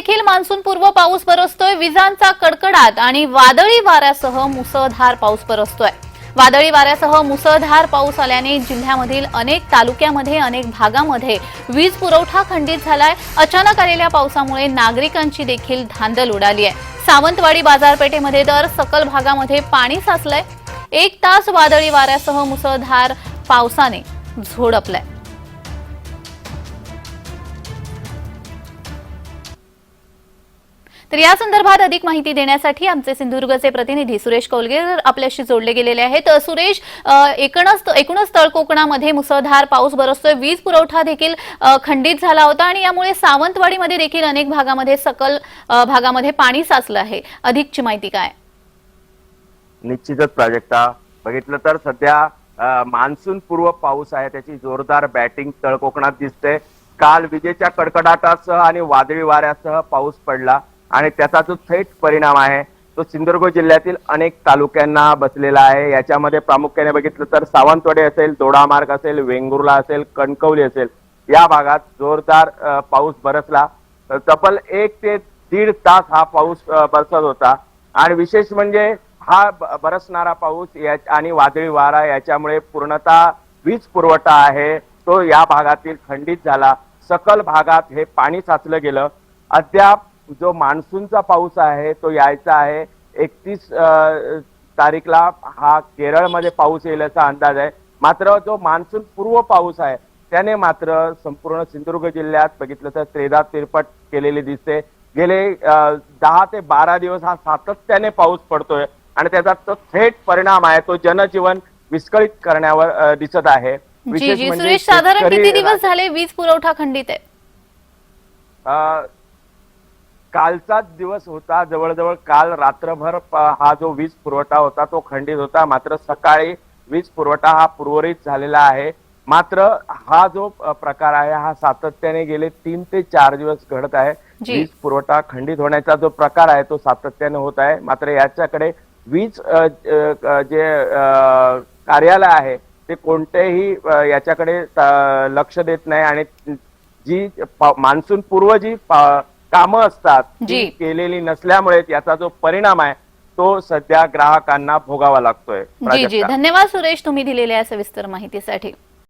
देखील मान्सून पूर्व पाऊस बरसतोय विजांचा कडकडाट आणि वादळी वाऱ्यासह मुसळधार पाऊस बरसतोय वादळी वाऱ्यासह मुसळधार पाऊस आल्याने जिल्ह्यामधील अनेक तालुक्यामध्ये अनेक भागामध्ये वीज पुरवठा खंडित झालाय. अचानक आलेल्या पावसामुळे नागरिकांची देखील धांदल उडाली आहे. सावंतवाडी बाजारपेठेमध्ये तर सकल भागामध्ये पाणी साचलंय. एक तास वादळी वाऱ्यासह मुसळधार पावसाने झोडपलाय. तर या संदर्भात अधिक माहिती देण्यासाठी आमचे सिंधुदुर्गचे प्रतिनिधी सुरेश कौलगेकर आपल्याशी जोडले गेलेले आहेत. सुरेश एकूणच एकूणच तळ कोकणामध्ये मुसळधार पाऊस बरसतोय वीज पुरवठा देखील खंडित झाला होता आणि यामुळे सावंतवाडीमध्ये देखील अनेक भागामध्ये सकल भागामध्ये पाणी साचलं आहे. अधिकची माहिती काय? निश्चितच प्राजक्ता. बघितलं तर सध्या मान्सून पूर्व पाऊस आहे. त्याची जोरदार बॅटिंग तळकोकणात दिसते. काल विजेच्या कडकडाटासह आणि वादळी वाऱ्यासह पाऊस पडला. आणि त्याचा जो थेट परिणाम आहे तो सिंधुदुर्ग जिल्ह्यातील अनेक तालुक्यांना बसलेला आहे. याच्यामध्ये प्रामुख्याने बघितलं तर सावंतवाडी असेल दोडामार्ग असेल वेंगुर्ला असेल कणकवली असेल या भागात जोरदार पाऊस बरसला. तर तब्बल एक ते दीड तास हा पाऊस बरसत होता. आणि विशेष म्हणजे हा बरसणारा पाऊस या आणि वादळी वारा याच्यामुळे पूर्णतः वीज पुरवठा आहे तो या भागातील खंडित झाला. सकल भागात हे पाणी साचलं गेलं. अद्याप जो मान्सूनचा पाऊस आहे तो यायचा आहे. एकतीस तारीखला हा केरळमध्ये पाऊस येईल असा अंदाज आहे. मात्र जो मान्सून पूर्व पाऊस आहे त्याने मात्र संपूर्ण सिंधुदुर्ग जिल्ह्यात बघितलं तर त्रेदा तिरपट केलेली दिसते. गेले दहा ते बारा दिवस हा सातत्याने पाऊस पडतोय आणि त्याचा तो थेट परिणाम आहे तो जनजीवन विस्कळीत करण्यावर दिसत आहे. जी जी म्हणजे सुरेश साधारण किती दिवस झाले वीज पुरवठा खंडित आहे? कालचाच दिवस होता जवळजवळ काल रात्रभर हा जो वीज पुरवठा होता तो खंडित होता. मात्र सकाळी वीज पुरवठा हा पूर्वरित झालेला आहे. मात्र हा जो प्रकार आहे हा सातत्याने गेले तीन ते चार दिवस घडत आहे. वीज पुरवठा खंडित होण्याचा जो प्रकार आहे तो सातत्याने होत आहे. मात्र याच्याकडे वीज जे कार्यालय आहे ते कोणतेही याच्याकडे लक्ष देत नाही आणि जी मान्सून पूर्व जी कामं असतात जी. ती केलेली नसल्यामुळे याचा जो परिणाम आहे तो सध्या ग्राहकांना भोगावा लागतोय जी जी प्राजक्ता. धन्यवाद सुरेश तुम्ही दिलेल्या या सविस्तर माहितीसाठी